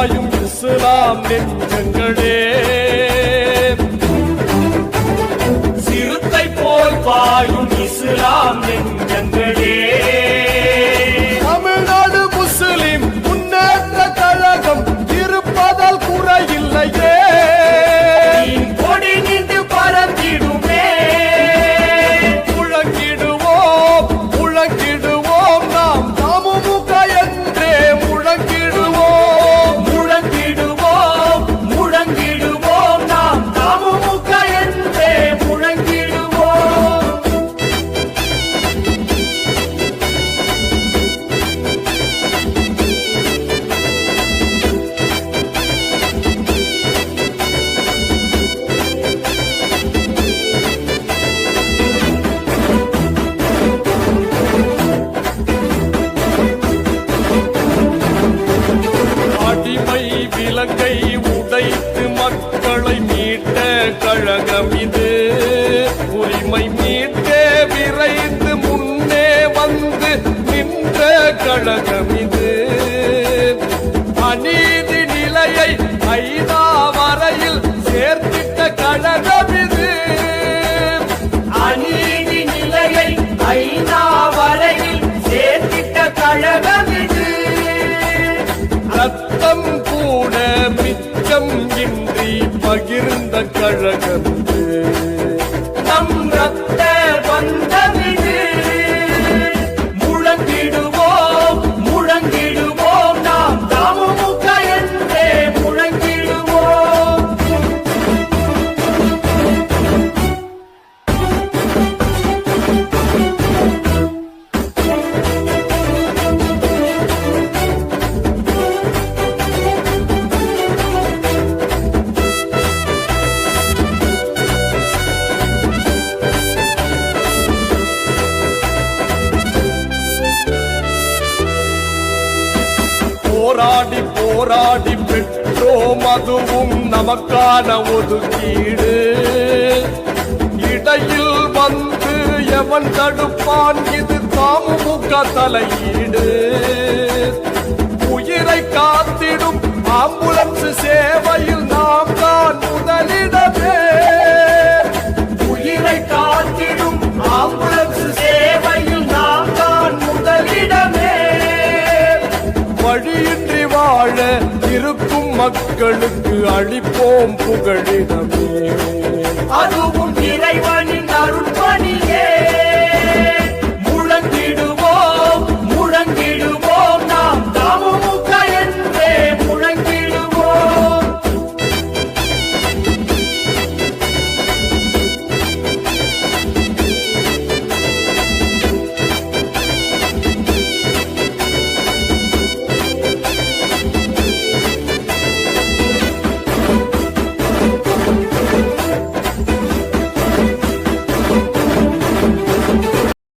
பாயும் இஸ்லாம் நெஞ்சங்களே முழங்கை உடைத்து மக்களை மீட்ட கழகம் இது. உரிமை மீட்க விரைந்து முன்னே வந்து நின்ற கழகம் இது. அநீதி நிலையை ஐநா வரையில் சேர்த்திட்ட கழகம் இது. கழகம் இன்றி பகிர்ந்த கழகம் போராடி போராடி பெற்றோம் அதுவும் நமக்கான ஒதுக்கீடு. இடையில் வந்து எவன் தடுப்பான்? இது தாமுக தலையீடு. மக்களுக்கு அளிப்போம் புகழிடமே. அதுவும் இறைவனின் அருள்பணி.